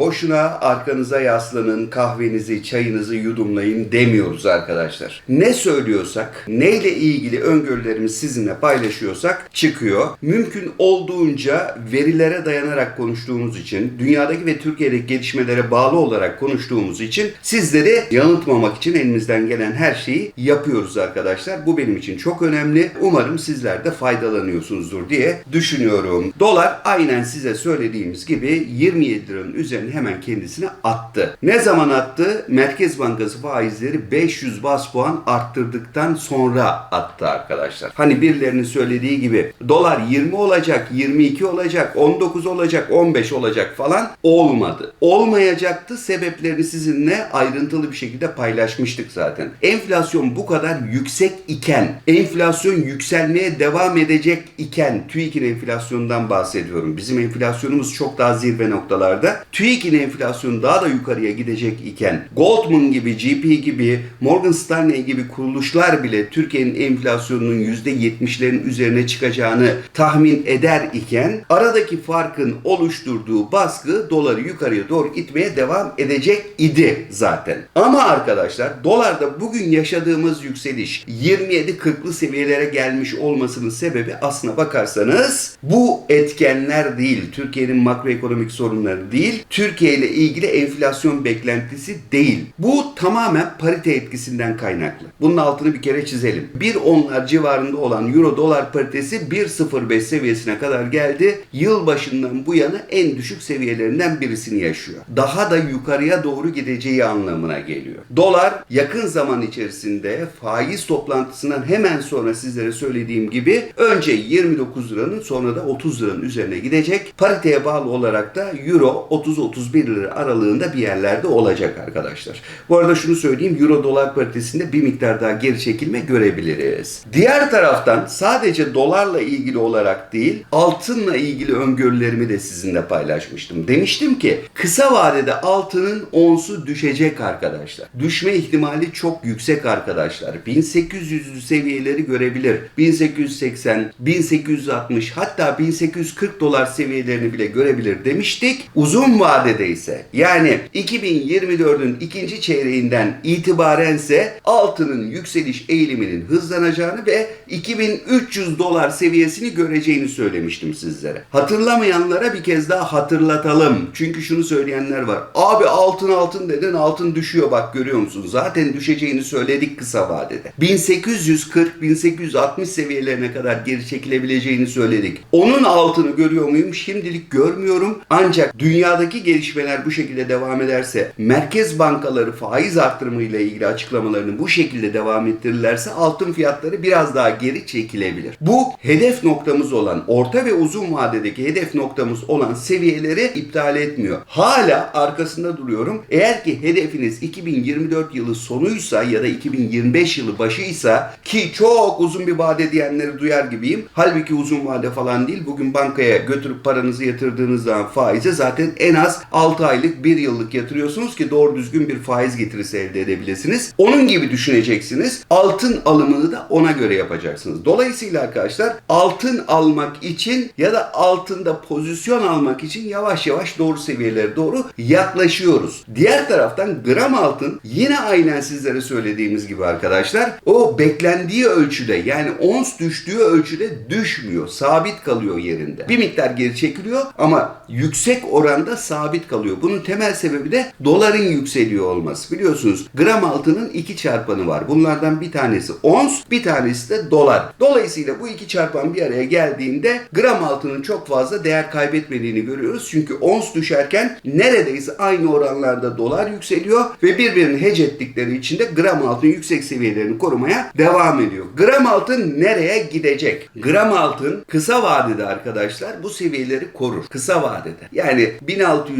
boşuna arkanıza yaslanın, kahvenizi, çayınızı yudumlayın demiyoruz arkadaşlar. Ne söylüyorsak, neyle ilgili öngörülerimizi sizinle paylaşıyorsak çıkıyor. Mümkün olduğunca verilere dayanarak konuştuğumuz için, dünyadaki ve Türkiye'deki gelişmelere bağlı olarak konuştuğumuz için sizleri yanıltmamak için elimizden gelen her şeyi yapıyoruz arkadaşlar. Bu benim için çok önemli. Umarım sizler de faydalanıyorsunuzdur diye düşünüyorum. Dolar aynen size söylediğimiz gibi 27 liranın üzerine hemen kendisine attı. Ne zaman attı? Merkez Bankası faizleri 500 bas puan arttırdıktan sonra attı arkadaşlar. Hani birilerinin söylediği gibi dolar 20 olacak, 22 olacak, 19 olacak, 15 olacak falan olmadı. Olmayacaktı. Sebeplerini sizinle ayrıntılı bir şekilde paylaşmıştık zaten. Enflasyon bu kadar yüksek iken, enflasyon yükselmeye devam edecek iken TÜİK'in enflasyonundan bahsediyorum. Bizim enflasyonumuz çok daha zirve noktalarda. TÜİK'in enflasyonu daha da yukarıya gidecek iken Goldman gibi, GP gibi, Morgan Stanley gibi kuruluşlar bile Türkiye'nin enflasyonunun %70'lerin üzerine çıkacağını tahmin eder iken aradaki farkın oluşturduğu baskı doları yukarıya doğru itmeye devam edecek idi zaten. Ama arkadaşlar dolarda bugün yaşadığımız yükseliş 27-40'lı seviyelere gelmiş olmasının sebebi aslına bakarsanız bu etkenler değil. Türkiye'nin makroekonomik sorunları değil. Türkiye ile ilgili enflasyon beklentisi değil. Bu tamamen parite etkisinden kaynaklı. Bunun altını bir kere çizelim. Bir onlar civarında olan euro dolar paritesi 1.05 seviyesine kadar geldi. Yıl başından bu yana en düşük seviyelerinden birisini yaşıyor. Daha da yukarıya doğru gideceği anlamına geliyor. Dolar yakın zaman içerisinde faiz toplantısından hemen sonra sizlere söylediğim gibi önce 29 liranın sonra da 30 liranın üzerine gidecek. Pariteye bağlı olarak da euro 30-31 lira aralığında bir yerlerde olacak arkadaşlar. Bu arada şunu söyleyeyim euro dolar paritesinde bir miktar daha geri çekilme görebiliriz. Diğer taraftan sadece dolarla ilgili olarak değil altınla ilgili öngörülerimi de sizinle paylaşmıştım. Demiştim ki kısa vadede altının onsu düşecek arkadaşlar. Düşme ihtimali çok yüksek arkadaşlar. 1800 seviyeleri görebilir. 1880, 1860 hatta 1840 dolar seviyelerini bile görebilir demiştik. Uzun vadede ise yani 2024'ün ikinci çeyreğinden itibarense altının yükseliş eğiliminin hızlanacağını ve 2300 dolar seviyesini göreceğini söylemiştim sizlere. Hatırlamayanlara bir kez daha hatırlatalım. Çünkü şunu söyleyenler var. Abi altın altın dedin altın düşüyor bak görüyor musun? Zaten düşeceğini söyledik kısa vadede. 1840-1860 seviyelerine kadar geri çekilebileceğini söyledik. Onun altını görüyor muyum? Şimdilik görmüyorum. Ancak dünyadaki gelişmeler bu şekilde devam ederse merkez bankaları faiz arttırımıyla ilgili açıklamalarını bu şekilde devam ettirirlerse altın fiyatları biraz daha geri çekilebilir. Bu hedef noktamız olan orta ve uzun vadedeki hedef noktamız olan seviyeleri iptal etmiyor. Hala arkasında duruyorum. Eğer ki hedefiniz 2024 yılı sonuysa ya da 2025 yılı başıysa ki çok uzun bir vade diyenleri duyar gibiyim. Halbuki uzun vade falan değil. Bugün bankaya götürüp paranızı yatırdığınız zaman faize zaten en az 6 aylık 1 yıllık yatırıyorsunuz ki doğru düzgün bir faiz getirisi elde edebilirsiniz. Onun gibi düşüneceksiniz. Altın alımını da ona göre yapacaksınız. Dolayısıyla arkadaşlar altın almak için ya da altında pozisyon almak için yavaş yavaş doğru seviyelere doğru yaklaşıyoruz. Diğer taraftan gram altın yine aynen sizlere söylediğimiz gibi arkadaşlar o beklendiği ölçüde yani ons düştüğü ölçüde düşmüyor. Sabit kalıyor yerinde. Bir miktar geri çekiliyor ama yüksek oranda sabit kalıyor. Bunun temel sebebi de doların yükseliyor olması. Biliyorsunuz gram altının iki çarpanı var. Bunlardan bir tanesi ons, bir tanesi de dolar. Dolayısıyla bu iki çarpan bir araya geldiğinde gram altının çok fazla değer kaybetmediğini görüyoruz. Çünkü ons düşerken neredeyse aynı oranlarda dolar yükseliyor ve birbirini hece ettikleri için de gram altın yüksek seviyelerini korumaya devam ediyor. Gram altın nereye gidecek? Gram altın kısa vadede arkadaşlar bu seviyeleri korur. Kısa vadede. Yani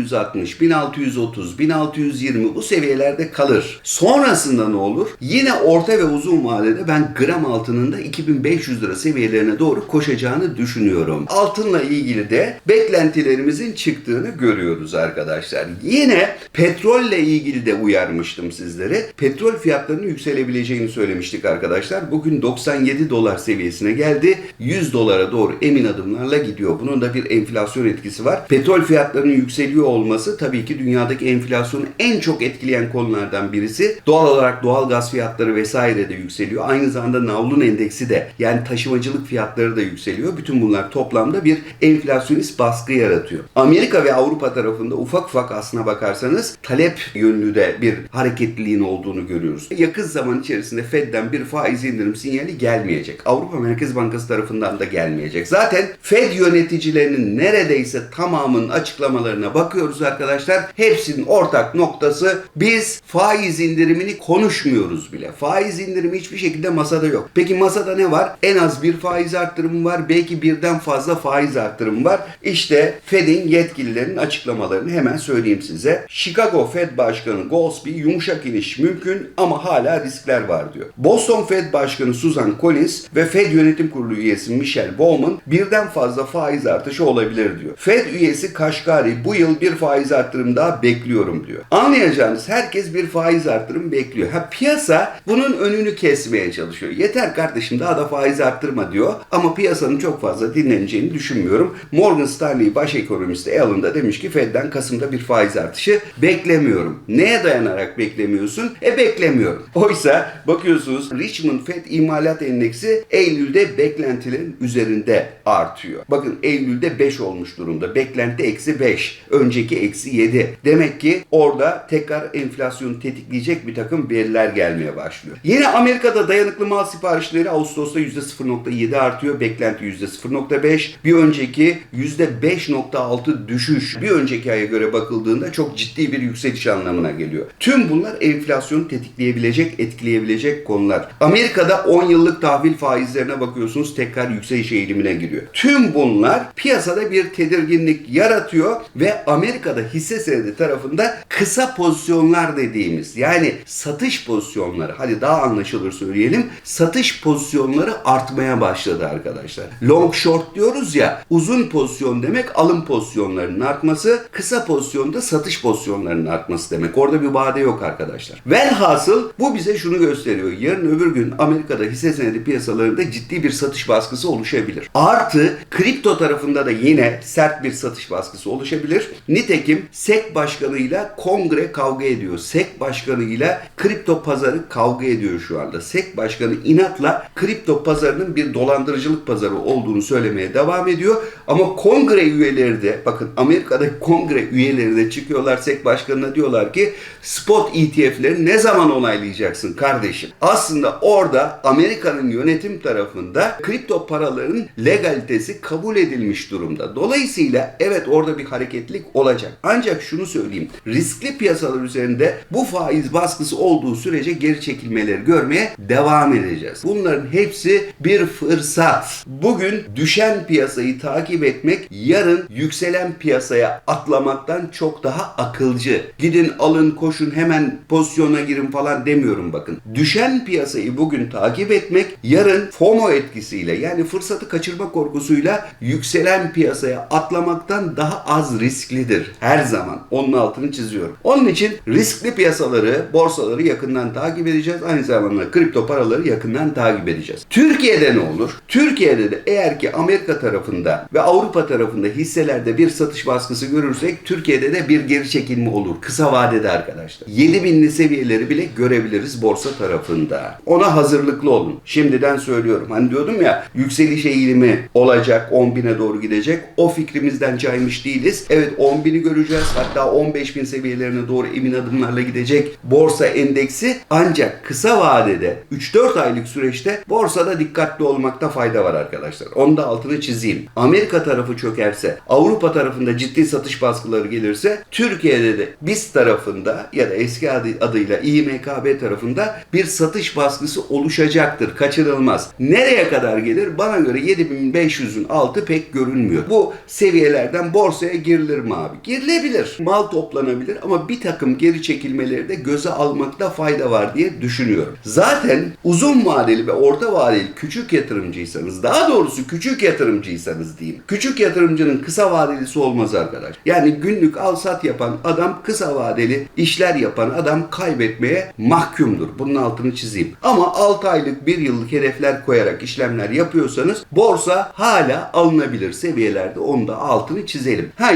1660, 1630, 1620 bu seviyelerde kalır. Sonrasında ne olur? Yine orta ve uzun vadede ben gram altının da 2500 lira seviyelerine doğru koşacağını düşünüyorum. Altınla ilgili de beklentilerimizin çıktığını görüyoruz arkadaşlar. Yine petrolle ilgili de uyarmıştım sizlere. Petrol fiyatlarının yükselebileceğini söylemiştik arkadaşlar. Bugün 97 dolar seviyesine geldi. 100 dolara doğru emin adımlarla gidiyor. Bunun da bir enflasyon etkisi var. Petrol fiyatlarının yükseliyor olması tabii ki dünyadaki enflasyonu en çok etkileyen konulardan birisi. Doğal olarak doğal gaz fiyatları vesaire de yükseliyor. Aynı zamanda navlun endeksi de yani taşımacılık fiyatları da yükseliyor. Bütün bunlar toplamda bir enflasyonist baskı yaratıyor. Amerika ve Avrupa tarafında ufak ufak aslına bakarsanız talep yönlü de bir hareketliliğin olduğunu görüyoruz. Yakın zaman içerisinde Fed'den bir faiz indirim sinyali gelmeyecek. Avrupa Merkez Bankası tarafından da gelmeyecek. Zaten Fed yöneticilerinin neredeyse tamamının açıklamalarına bakıyoruz arkadaşlar. Hepsinin ortak noktası biz faiz indirimini konuşmuyoruz bile. Faiz indirimi hiçbir şekilde masada yok. Peki masada ne var? En az bir faiz arttırımı var. Belki birden fazla faiz arttırımı var. İşte Fed'in yetkililerinin açıklamalarını hemen söyleyeyim size. Chicago Fed Başkanı Goldsby yumuşak iniş mümkün ama hala riskler var diyor. Boston Fed Başkanı Susan Collins ve Fed Yönetim Kurulu üyesi Michelle Bowman birden fazla faiz artışı olabilir diyor. Fed üyesi Kaşgari bu yıl bir faiz artırım daha bekliyorum diyor. Anlayacağınız herkes bir faiz artırım bekliyor. Ha piyasa bunun önünü kesmeye çalışıyor. Yeter kardeşim daha da faiz arttırma diyor. Ama piyasanın çok fazla dinleneceğini düşünmüyorum. Morgan Stanley baş ekonomisti Alan da demiş ki Fed'den Kasım'da bir faiz artışı beklemiyorum. Neye dayanarak beklemiyorsun? E beklemiyorum. Oysa bakıyorsunuz Richmond Fed imalat endeksi Eylül'de beklentilerin üzerinde artıyor. Bakın Eylül'de 5 olmuş durumda. Beklenti eksi 5. Önceki eksi 7. Demek ki orada tekrar enflasyonu tetikleyecek bir takım veriler gelmeye başlıyor. Yine Amerika'da dayanıklı mal siparişleri Ağustos'ta %0.7 artıyor. Beklenti %0.5. Bir önceki %5.6 düşüş. Bir önceki aya göre bakıldığında çok ciddi bir yükseliş anlamına geliyor. Tüm bunlar enflasyonu tetikleyebilecek, etkileyebilecek konular. Amerika'da 10 yıllık tahvil faizlerine bakıyorsunuz tekrar yükseliş eğilimine giriyor. Tüm bunlar piyasada bir tedirginlik yaratıyor ve Amerika'da hisse senedi tarafında kısa pozisyonlar dediğimiz yani satış pozisyonları hadi daha anlaşılır söyleyelim satış pozisyonları artmaya başladı arkadaşlar. Long short diyoruz ya uzun pozisyon demek alım pozisyonlarının artması kısa pozisyonda satış pozisyonlarının artması demek. Orada bir vade yok arkadaşlar. Velhasıl bu bize şunu gösteriyor. Yarın öbür gün Amerika'da hisse senedi piyasalarında ciddi bir satış baskısı oluşabilir. Artı kripto tarafında da yine sert bir satış baskısı oluşabilir. Nitekim SEC başkanıyla kongre kavga ediyor. SEC başkanıyla kripto pazarı kavga ediyor şu anda. SEC başkanı inatla kripto pazarının bir dolandırıcılık pazarı olduğunu söylemeye devam ediyor. Ama kongre üyeleri de bakın Amerika'daki kongre üyeleri de çıkıyorlar SEC başkanına diyorlar ki spot ETF'leri ne zaman onaylayacaksın kardeşim? Aslında orada Amerika'nın yönetim tarafında kripto paraların legalitesi kabul edilmiş durumda. Dolayısıyla evet orada bir hareketlik olacak. Ancak şunu söyleyeyim. Riskli piyasalar üzerinde bu faiz baskısı olduğu sürece geri çekilmeleri görmeye devam edeceğiz. Bunların hepsi bir fırsat. Bugün düşen piyasayı takip etmek yarın yükselen piyasaya atlamaktan çok daha akılcı. Gidin alın koşun hemen pozisyona girin falan demiyorum bakın. Düşen piyasayı bugün takip etmek yarın FOMO etkisiyle yani fırsatı kaçırma korkusuyla yükselen piyasaya atlamaktan daha az risklidir. Her zaman onun altını çiziyorum. Onun için riskli piyasaları, borsaları yakından takip edeceğiz. Aynı zamanda kripto paraları yakından takip edeceğiz. Türkiye'de ne olur? Türkiye'de de eğer ki Amerika tarafında ve Avrupa tarafında hisselerde bir satış baskısı görürsek Türkiye'de de bir geri çekilme olur. Kısa vadede arkadaşlar. 7000'li seviyeleri bile görebiliriz borsa tarafında. Ona hazırlıklı olun. Şimdiden söylüyorum. Hani diyordum ya yükseliş eğilimi olacak 10.000'e doğru gidecek. O fikrimizden caymış değiliz. Evet 10.000'i göreceğiz. Hatta 15.000 seviyelerine doğru emin adımlarla gidecek borsa endeksi. Ancak kısa vadede 3-4 aylık süreçte borsada dikkatli olmakta fayda var arkadaşlar. Onu da altını çizeyim. Amerika tarafı çökerse, Avrupa tarafında ciddi satış baskıları gelirse Türkiye'de de BIST tarafında ya da eski adı, adıyla İMKB tarafında bir satış baskısı oluşacaktır. Kaçırılmaz. Nereye kadar gelir? Bana göre 7500'ün altı pek görünmüyor. Bu seviyelerden borsaya girilir mi abi? Girilebilir. Mal toplanabilir ama bir takım geri çekilmeleri de göze almakta fayda var diye düşünüyorum. Zaten uzun vadeli ve orta vadeli küçük yatırımcıysanız, daha doğrusu küçük yatırımcıysanız diyeyim. Küçük yatırımcının kısa vadelisi olmaz arkadaş. Yani günlük al sat yapan adam kısa vadeli işler yapan adam kaybetmeye mahkumdur. Bunun altını çizeyim. Ama 6 aylık 1 yıllık hedefler koyarak işlemler yapıyorsanız borsa hala alınabilir seviyelerde. Onu da altını çizelim. Ha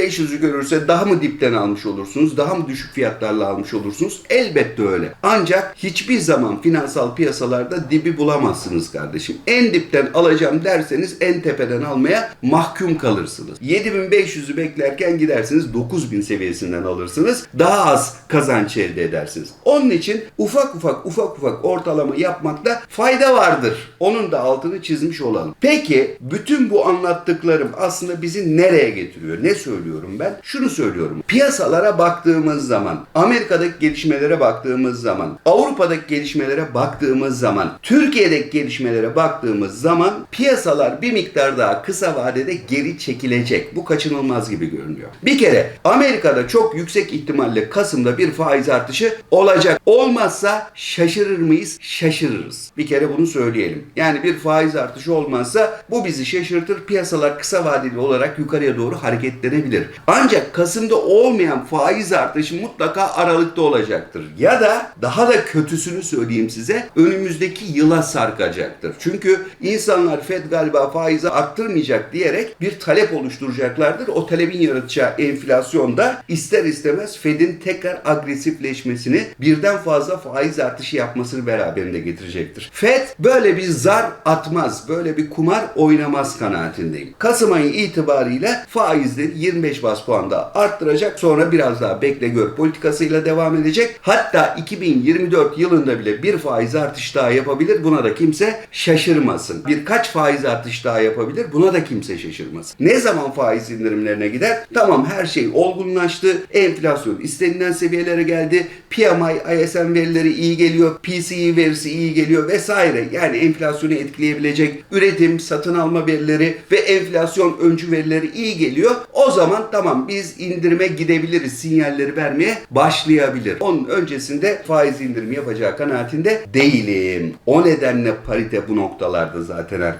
7500'ü görürse daha mı dipten almış olursunuz? Daha mı düşük fiyatlarla almış olursunuz? Elbette öyle. Ancak hiçbir zaman finansal piyasalarda dibi bulamazsınız kardeşim. En dipten alacağım derseniz en tepeden almaya mahkum kalırsınız. 7500'ü beklerken gidersiniz 9000 seviyesinden alırsınız. Daha az kazanç elde edersiniz. Onun için ufak ufak ufak ufak ortalama yapmakta fayda vardır. Onun da altını çizmiş olalım. Peki bütün bu anlattıklarım aslında bizi nereye getiriyor? Ne söylüyorum ben? Şunu söylüyorum. Piyasalara baktığımız zaman, Amerika'daki gelişmelere baktığımız zaman, Avrupa'daki gelişmelere baktığımız zaman, Türkiye'deki gelişmelere baktığımız zaman piyasalar bir miktar daha kısa vadede geri çekilecek. Bu kaçınılmaz gibi görünüyor. Bir kere Amerika'da çok yüksek ihtimalle Kasım'da bir faiz artışı olacak. Olmazsa şaşırır mıyız? Şaşırırız. Bir kere bunu söyleyelim. Yani bir faiz artışı olmazsa bu bizi şaşırtır. Piyasalar kısa vadeli olarak yukarıya doğru hareketlenebilir. Ancak Kasım'da olmayan faiz artışı mutlaka Aralık'ta olacaktır. Ya da daha da kötüsünü söyleyeyim size önümüzdeki yıla sarkacaktır. Çünkü insanlar Fed galiba faizi arttırmayacak diyerek bir talep oluşturacaklardır. O talebin yaratacağı enflasyonda ister istemez Fed'in tekrar agresifleşmesini birden fazla faiz artışı yapmasını beraberinde getirecektir. Fed böyle bir zar atmaz, böyle bir kumar oynamaz kanaatindeyim. Kasım ayı itibariyle faizleri 25 bas puan daha arttıracak. Sonra biraz daha bekle gör politikasıyla devam edecek. Hatta 2024 yılında bile bir faiz artış daha yapabilir. Buna da kimse şaşırmasın. Birkaç faiz artış daha yapabilir. Buna da kimse şaşırmasın. Ne zaman faiz indirimlerine gider? Tamam her şey olgunlaştı. Enflasyon istenilen seviyelere geldi. PMI, ISM verileri iyi geliyor. PCE verisi iyi geliyor vesaire. Yani enflasyonu etkileyebilecek üretim, satın alma verileri ve enflasyon öncü verileri iyi geliyor. O zaman tamam biz indirime gidebiliriz sinyalleri vermeye başlayabilir. Onun öncesinde faiz indirimi yapacağı kanaatinde değilim. O nedenle parite bu noktalarda zaten arkadaşlar.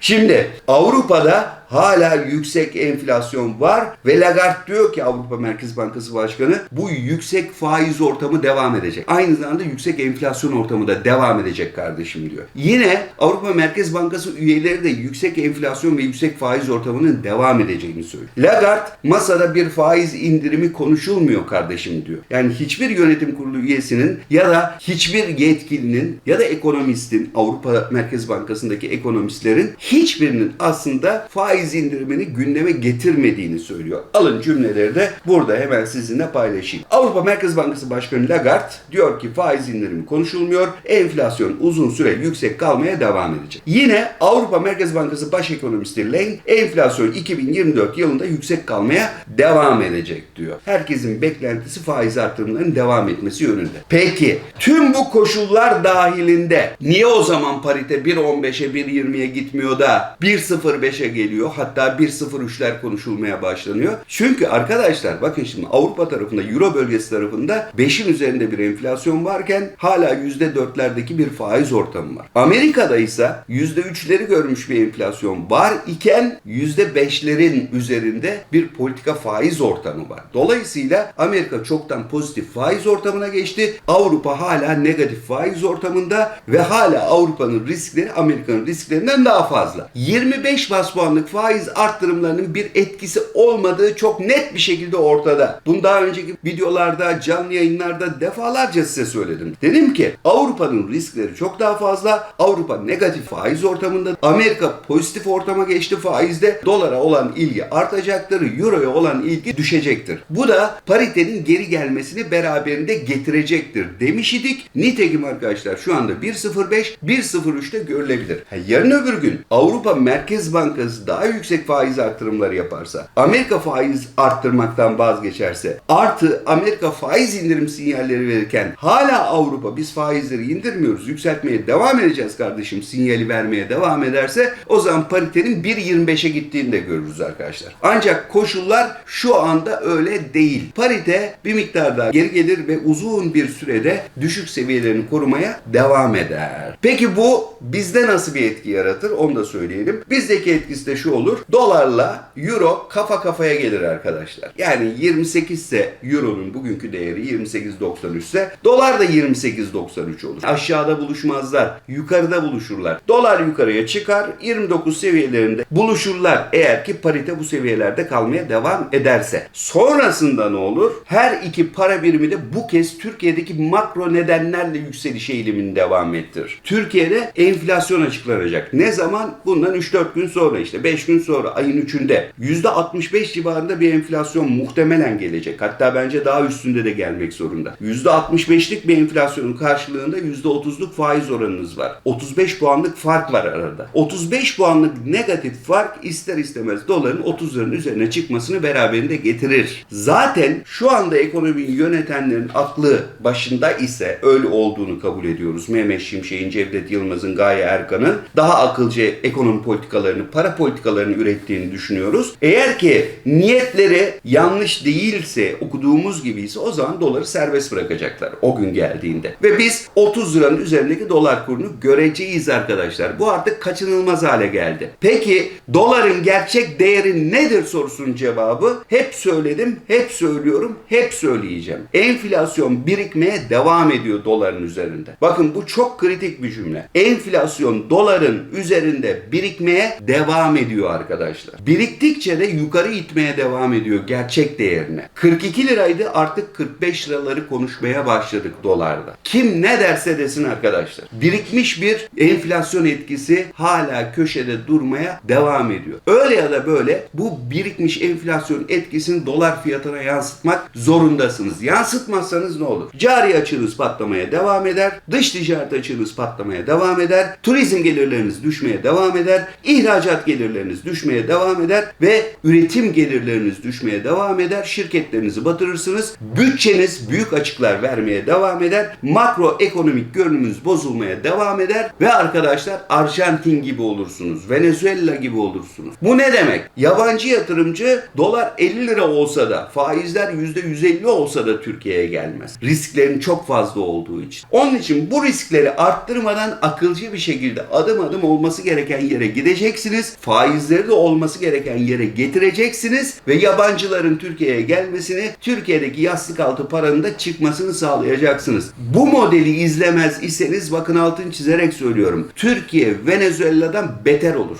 Şimdi Avrupa'da hala yüksek enflasyon var ve Lagarde diyor ki Avrupa Merkez Bankası Başkanı bu yüksek faiz ortamı devam edecek. Aynı zamanda yüksek enflasyon ortamı da devam edecek kardeşim diyor. Yine Avrupa Merkez Bankası üyeleri de yüksek enflasyon ve yüksek faiz ortamının devam edeceğini söylüyor. Lagarde masada bir faiz indirimi konuşulmuyor kardeşim diyor. Yani hiçbir yönetim kurulu üyesinin ya da hiçbir yetkilinin ya da ekonomistin Avrupa Merkez Bankası'ndaki ekonomistlerin hiçbirinin aslında faiz indirimini gündeme getirmediğini söylüyor. Alın cümleleri de burada hemen sizinle paylaşayım. Avrupa Merkez Bankası Başkanı Lagarde diyor ki faiz indirimi konuşulmuyor. Enflasyon uzun süre yüksek kalmaya devam edecek. Yine Avrupa Merkez Bankası Baş Ekonomisti Lane enflasyon 2024 yılında yüksek kalmaya devam edecek diyor. Herkesin beklentisi faiz artırımlarının devam etmesi yönünde. Peki tüm bu koşullar dahilinde niye o zaman parite 1.15'e 1.20'ye gitmiyor da 1.05'e geliyor? Hatta 1.03'ler konuşulmaya başlanıyor. Çünkü arkadaşlar bakın şimdi Avrupa tarafında Euro bölgesi tarafında 5'in üzerinde bir enflasyon varken hala %4'lerdeki bir faiz ortamı var. Amerika'da ise %3'leri görmüş bir enflasyon var iken %5'lerin üzerinde bir politika faiz ortamı var. Dolayısıyla Amerika çoktan pozitif faiz ortamına geçti. Avrupa hala negatif faiz ortamında ve hala Avrupa'nın riskleri Amerika'nın risklerinden daha fazla. 25 bas puanlık faiz arttırımlarının bir etkisi olmadığı çok net bir şekilde ortada. Bunu daha önceki videolarda, canlı yayınlarda defalarca size söyledim. Dedim ki Avrupa'nın riskleri çok daha fazla. Avrupa negatif faiz ortamında. Amerika pozitif ortama geçti faizde. Dolara olan ilgi artacaktır. Euro'ya olan ilgi düşecektir. Bu da paritenin geri gelmesini beraberinde getirecektir demiş idik. Nitekim arkadaşlar şu anda 1.05, 1.03'te görülebilir. Ha, yarın öbür gün Avrupa Merkez Bankası daha yüksek faiz artırımları yaparsa, Amerika faiz arttırmaktan vazgeçerse, artı Amerika faiz indirim sinyalleri verirken hala Avrupa biz faizleri indirmiyoruz, yükseltmeye devam edeceğiz kardeşim sinyali vermeye devam ederse o zaman paritenin 1.25'e gittiğini de görürüz arkadaşlar. Ancak koşullar şu anda öyle değil. Parite bir miktar daha geri gelir ve uzun bir sürede düşük seviyelerini korumaya devam eder. Peki bu bizde nasıl bir etki yaratır onu da söyleyelim. Bizdeki etkisi de şu olur. Dolarla euro kafa kafaya gelir arkadaşlar. Yani 28 ise euronun bugünkü değeri 28.93 ise dolar da 28.93 olur. Aşağıda buluşmazlar. Yukarıda buluşurlar. Dolar yukarıya çıkar. 29 seviyelerinde buluşurlar. Eğer ki parite bu seviyelerde kalmaya devam ederse. Sonrasında ne olur? Her iki para birimi de bu kez Türkiye'deki makro nedenlerle yükseliş eğilimini devam ettirir. Türkiye'de enflasyon açıklanacak. Ne zaman? Bundan 3-4 gün sonra işte 5 gün sonra ayın 3'ünde %65 civarında bir enflasyon muhtemelen gelecek. Hatta bence daha üstünde de gelmek zorunda. %65'lik bir enflasyonun karşılığında %30'luk faiz oranınız var. 35 puanlık fark var arada. 35 puanlık negatif fark ister istemez doların 30'ların üzerine çıkmasını beraberinde getirir. Zaten şu anda ekonomiyi yönetenlerin aklı başında ise öyle olduğunu kabul ediyoruz. Mehmet Şimşek'in, Cevdet Yılmaz'ın, Gaye Erkan'ın daha akılcı ekonomi politikalarını, para politikalarını ürettiğini düşünüyoruz. Eğer ki niyetleri yanlış değilse, okuduğumuz gibiyse o zaman doları serbest bırakacaklar o gün geldiğinde. Ve biz 30 liranın üzerindeki dolar kurunu göreceğiz arkadaşlar. Bu artık kaçınılmaz hale geldi. Peki doların gerçek değeri nedir sorusunun cevabı hep söyledim, hep söylüyorum, hep söyleyeceğim. Enflasyon birikmeye devam ediyor doların üzerinde. Bakın bu çok kritik bir cümle. Enflasyon doların üzerinde birikmeye devam ediyor arkadaşlar. Biriktikçe de yukarı itmeye devam ediyor gerçek değerine. 42 liraydı artık 45 liraları konuşmaya başladık dolarda. Kim ne derse desin arkadaşlar. Birikmiş bir enflasyon etkisi hala köşede durmaya devam ediyor. Öyle ya da böyle bu birikmiş enflasyon etkisini dolar fiyatına yansıtmak zorundasınız. Yansıtmazsanız ne olur? Cari açığınız patlamaya devam eder. Dış ticaret açığınız patlamaya devam eder. Turizm gelirleriniz düşmeye devam eder. ihracat gelirleriniz düşmeye devam eder ve üretim gelirleriniz düşmeye devam eder. Şirketlerinizi batırırsınız. Bütçeniz büyük açıklar vermeye devam eder. Makro ekonomik görünümünüz bozulmaya devam eder ve arkadaşlar Arjantin gibi olursunuz. Venezuela gibi olursunuz. Bu ne demek? Yabancı yatırımcı dolar 50 lira olsa da faizler %150 olsa da Türkiye'ye gelmez. Risklerin çok fazla olduğu için. Onun için bu riskleri arttırmadan akılcı bir şekilde adım adım olması gereken yere gideceksiniz. Faizleri de olması gereken yere getireceksiniz ve yabancıların Türkiye'ye gelmesini, Türkiye'deki yastık altı paranın da çıkmasını sağlayacaksınız. Bu modeli izlemez iseniz bakın altın çizerek söylüyorum. Türkiye Venezuela'dan beter olur.